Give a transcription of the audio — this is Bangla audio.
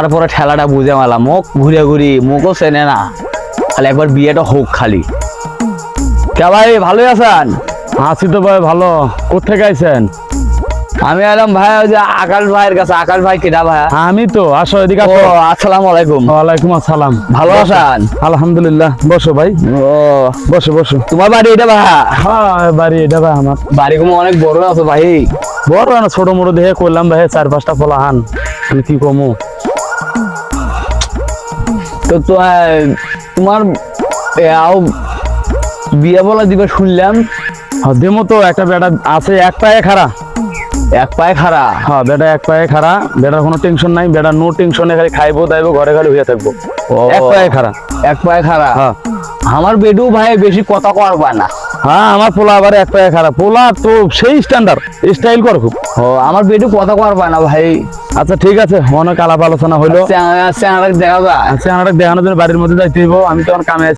তারপরে ঠেলাটা বুঝে মালা মুখ ঘুরে ঘুরি মুখও চেনে না। খালি একবার বিয়েটা হোক খালি। কে ভাই ভালোই আছেন? আছি তো ভাই ভালো। কোথেকে আইছেন? আমি এলাম ভাই ওই যে আকাশ ভাইয়ের কাছে। আকাশ ভাই কেটা ভাই? আমি তো আসো এদিকে আসো। আসসালামু আলাইকুম। ওয়ালাইকুম আসসালাম। ভালো। আছেন? আলহামদুলিল্লাহ বসো ভাই। ও। বসো বসো। তোমার বাড়ি এটা ভাই? হ্যাঁ বাড়ি এটা ভাই আমার। বাড়ি কোনো অনেক বড় আছে ভাই। বড় না ছোট মোটো দেখে করলাম ভাই চার পাঁচটা ফলা হান কি কমু? তো তোমার বিয়ে বলা দিবে শুনলাম। দেমো তো একটা বেটা আছে এক পায়ে খাড়া। এক পায়ে খারা হ্যাঁ বেটা এক পায়ে খাড়া বেটার কোনো টেনশন নাই বেটা নো টেনশনে খালি খাইবো দাইবো ঘরে খালি হয়ে থাকব। এক পায়ে খাড়া। এক পায়ে খারা হ্যাঁ। আমার বেডু ভাই বেশি কথা করবা না। হ্যাঁ আমার পোলা আবার এক পায়ে খারাপ। পোলা তো সেই স্ট্যান্ডার্ড স্টাইল কর খুব। ও আমার বেটু কথা করবা না ভাই। আচ্ছা ঠিক আছে অনেক আলাপ আলোচনা হইল। চ্যানেল দেখা যায়। আমার দেখানোর জন্য বাড়ির মধ্যে যাইতে হইব আমি তো আমার কামে।